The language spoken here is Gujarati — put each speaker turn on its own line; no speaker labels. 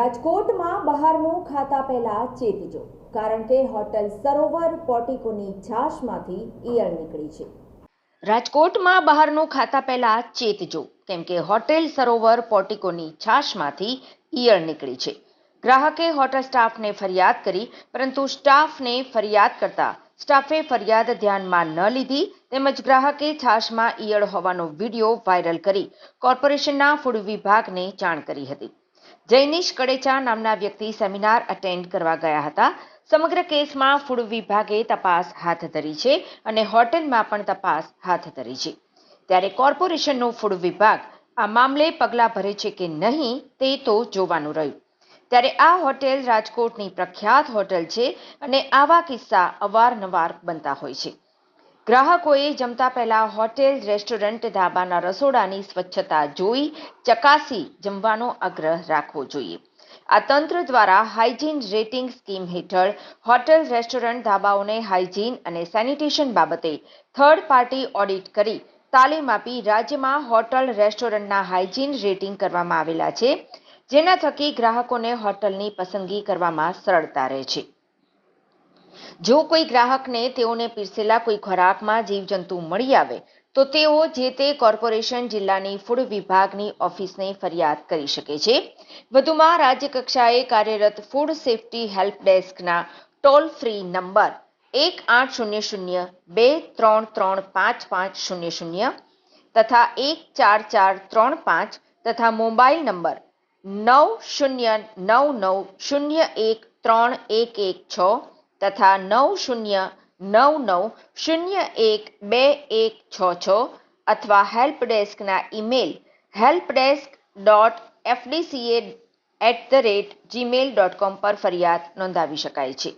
રાજકોટમાં બહારનું ખાતા પહેલા ચેતજો કારણ કે હોટલ સરોવર પોટિકોની છાશમાંથી ઈયળ નીકળી છે.
રાજકોટમાં બહારનું ખાતા પહેલા ચેતજો કેમ કે હોટેલ સરોવર પોટિકોની છાશમાંથી ઈયળ નીકળી છે. ગ્રાહકે હોટલ સ્ટાફને ફરિયાદ કરી, પરંતુ સ્ટાફને ફરિયાદ કરતા સ્ટાફે ફરિયાદ ધ્યાનમાં ન લીધી, તેમજ ગ્રાહકે છાશમાં ઈયળ હોવાનો વીડિયો વાયરલ કરી કોર્પોરેશનના ફૂડ વિભાગને જાણ કરી હતી. જૈનિશ કડેચા નામના વ્યક્તિ સેમિનાર અટેન્ડ કરવા ગયા હતા. સમગ્ર કેસમાં ફૂડ વિભાગે તપાસ હાથ ધરી છે અને હોટેલમાં પણ તપાસ હાથ ધરી છે. ત્યારે કોર્પોરેશનનો ફૂડ વિભાગ આ મામલે પગલાં ભરે છે કે નહીં તે તો જોવાનું રહ્યું. ત્યારે આ હોટેલ રાજકોટની પ્રખ્યાત હોટેલ છે અને આવા કિસ્સા અવારનવાર બનતા હોય છે. ગ્રાહકોએ જમતા પહેલા હોટેલ, રેસ્ટોરન્ટ, ધાબાના રસોડાની સ્વચ્છતા જોઈ, ચકાસી, જમવાનો આગ્રહ રાખવો જોઈએ. આ તંત્ર દ્વારા હાઇજીન રેટિંગ સ્કીમ હેઠળ હોટેલ, રેસ્ટોરન્ટ, ધાબાઓને હાઇજીન અને સેનિટેશન બાબતે થર્ડ પાર્ટી ઓડિટ કરી તાલીમ આપી રાજ્યમાં હોટલ, રેસ્ટોરન્ટના હાઇજીન રેટિંગ કરવામાં આવેલા છે, જેના થકી ગ્રાહકોને હોટલની પસંદગી કરવામાં સરળતા રહે છે. જો કોઈ ગ્રાહકને તેઓને પીરસેલા કોઈ ખોરાકમાં જીવજંતુ મળી આવે, તો તેઓ જે તે કોર્પોરેશન જિલ્લાની ફૂડ વિભાગની ઓફિસને ફરિયાદ કરી શકે છે. વધુમાં રાજ્ય કક્ષાએ કાર્યરત ફૂડ સેફ્ટી હેલ્પ ડેસ્કના ટોલ ફ્રી નંબર એક આઠ શૂન્ય શૂન્ય બે ત્રણ ત્રણ પાંચ પાંચ શૂન્ય શૂન્ય તથા એક ચાર ચાર ત્રણ પાંચ તથા મોબાઈલ નંબર નવ શૂન્ય નવ નવ શૂન્ય એક ત્રણ એક એક છ તથા નવ શૂન્ય નવ નવ શૂન્ય એક બે એક છ છ અથવા help ડેસ્કના email help desk dot FDCA at the rate Gmail dot com પર ફરિયાદ નોંધાવી શકાય છે.